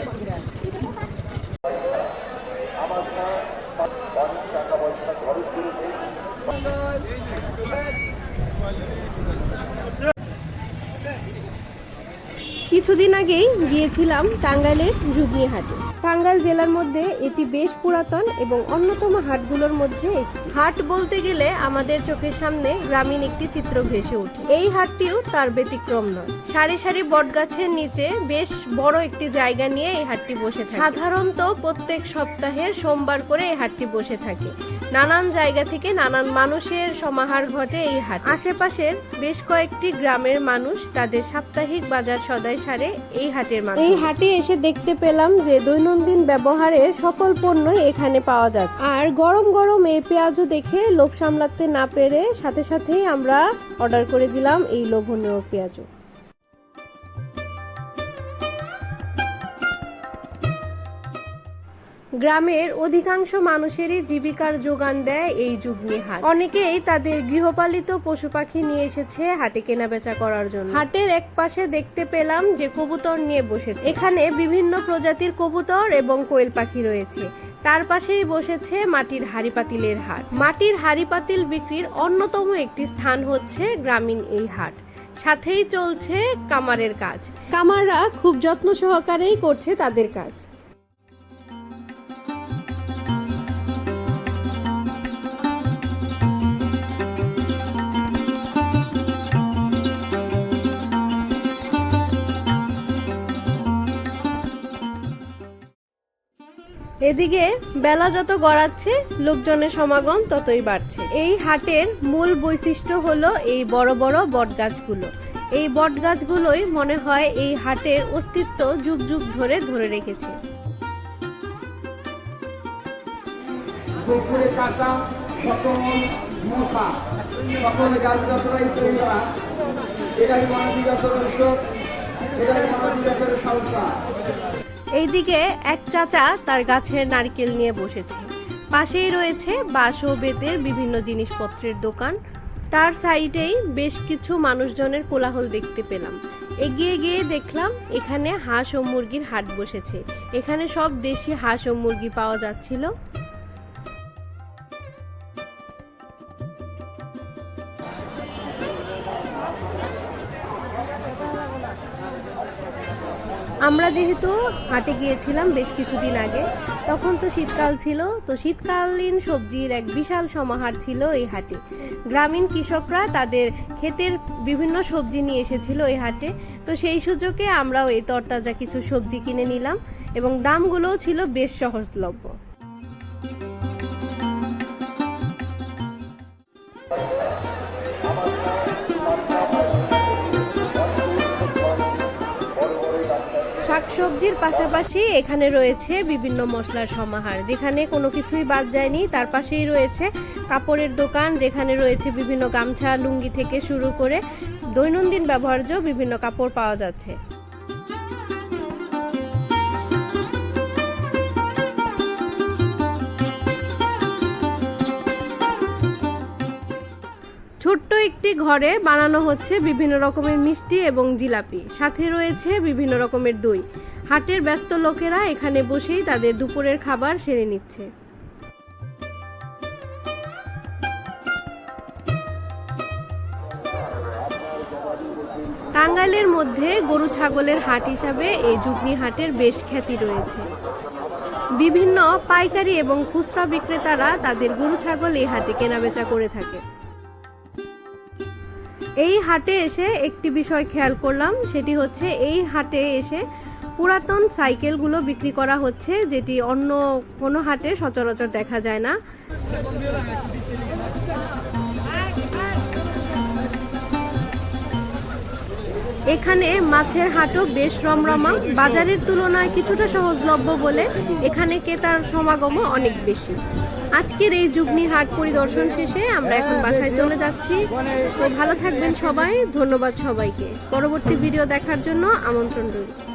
cualquier কিছুদিন আগেই গিয়েছিলাম টাঙ্গাইলের যুগনি হাটে। টাঙ্গাইল জেলার মধ্যে এটি বেশ পুরাতন এবং অন্যতম হাটগুলোর মধ্যে একটি। হাট বলতে গেলে আমাদের চোখের সামনে গ্রামীণ একটি চিত্র ভেসে ওঠে। এই হাটটিও তার ব্যতিক্রম নয়। সারি সারি বটগাছের নিচে বেশ বড় একটি জায়গা নিয়ে এই হাটটি বসে থাকে। সাধারণত প্রত্যেক সপ্তাহের সোমবার করে এই হাটটি বসে থাকে। নানান জায়গা থেকে নানান মানুষের সমাহার ঘটে এই হাট। আশেপাশের বেশ কয়েকটি গ্রামের মানুষ তাদের সাপ্তাহিক বাজার সদাই সারে এই হাটের মাধ্যমে। এই হাটে এসে দেখতে পেলাম যে দৈনন্দিন ব্যবহারের সকল পণ্যই এখানে পাওয়া যাচ্ছে। আর গরম গরম এই পেঁয়াজও দেখে লোভ সামলাতে না পেরে সাথে সাথেই আমরা অর্ডার করে দিলাম এই লোভনীয় পেঁয়াজও। গ্রামের অধিকাংশ মানুষেরই জীবিকার যোগান দেয় এই যুগ্নি হাট অনেকেই তাদের গৃহপালিত পশু পাখি নিয়ে এসেছে হাটে কেনাবেচা করার জন্য। হাটের এক পাশে দেখতে পেলাম যে কবুতর নিয়ে বসেছে। এখানে বিভিন্ন প্রজাতির কবুতর এবং কোয়েল পাখি রয়েছে। তার পাশেই বসেছে মাটির হাড়ি পাতিলের হাট। মাটির হাড়ি পাতিল বিক্রির অন্যতম একটি স্থান হচ্ছে গ্রামীণ এই হাট। সাথেই চলছে কামারের কাজ। কামাররা খুব যত্ন সহকারেই করছে তাদের কাজ। এদিকে বেলা যত গড়াচ্ছে, লোকজনের সমাগম ততই বাড়ছে। এই হাটের মূল বৈশিষ্ট্য হলো এই বড় বড় বটগাছগুলো। এই বটগাছগুলোই মনে হয় এই হাটের অস্তিত্ব যুগ যুগ ধরে ধরে রেখেছে। এটাই এটাই এইদিকে এক চাচা তার গাছের নারকেল নিয়ে বসেছে। পাশেই রয়েছে বাঁশ ও বেতের বিভিন্ন জিনিসপত্রের দোকান। তার সাইডেই বেশ কিছু মানুষজনের কোলাহল দেখতে পেলাম। এগিয়ে গিয়ে দেখলাম এখানে হাঁস ও মুরগির হাট বসেছে। এখানে সব দেশি হাঁস ও মুরগি পাওয়া যাচ্ছিল। আমরা যেহেতু হাটে গিয়েছিলাম বেশ কিছুদিন আগে, তখন তো শীতকাল ছিল, তো শীতকালীন সবজির এক বিশাল সমাহার ছিল এই হাটে। গ্রামীণ কৃষকরা তাদের ক্ষেতের বিভিন্ন সবজি নিয়ে এসেছিল এই হাটে, তো সেই সুযোগে আমরাও এই তরতাজা কিছু সবজি কিনে নিলাম এবং দামগুলোও ছিল বেশ সহজলভ্য। শাকসবজির পাশাপাশি এখানে রয়েছে বিভিন্ন মশলার সমাহার, যেখানে কোনো কিছুই বাদ যায়নি। তার পাশেই রয়েছে কাপড়ের দোকান, যেখানে রয়েছে বিভিন্ন গামছা, লুঙ্গি থেকে শুরু করে দৈনন্দিন ব্যবহার্য বিভিন্ন কাপড় পাওয়া যাচ্ছে। ছোট্ট একটি ঘরে বানানো হচ্ছে বিভিন্ন রকমের মিষ্টি এবং জিলাপি। সাথে রয়েছে বিভিন্ন রকমের দই। হাটের ব্যস্ত লোকেরা এখানে বসেই তাদের দুপুরের খাবার সেরে নিচ্ছে। টাঙ্গাইলের মধ্যে গরু ছাগলের হাট হিসাবে এই যুগনি হাটের বেশ খ্যাতি রয়েছে। বিভিন্ন পাইকারি এবং খুচরা বিক্রেতারা তাদের গরু ছাগল এই হাটে কেনাবেচা করে থাকে। এই হাটে এসে একটি বিষয় খেয়াল করলাম, সেটি হচ্ছে এই হাটে এসে পুরাতন সাইকেলগুলো বিক্রি করা হচ্ছে, যেটি অন্য কোনো হাটে সচরাচর দেখা যায় না। এখানে মাছের হাটও বেশ রমরমা। বাজারের তুলনায় কিছুটা সহজলভ্য বলে এখানে ক্রেতার সমাগমও অনেক বেশি। আজকের এই যুগনি হাট পরিদর্শন শেষে আমরা এখন বাসায় চলে যাচ্ছি। তো ভালো থাকবেন সবাই। ধন্যবাদ সবাইকে। পরবর্তী ভিডিও দেখার জন্য আমন্ত্রণ রইল।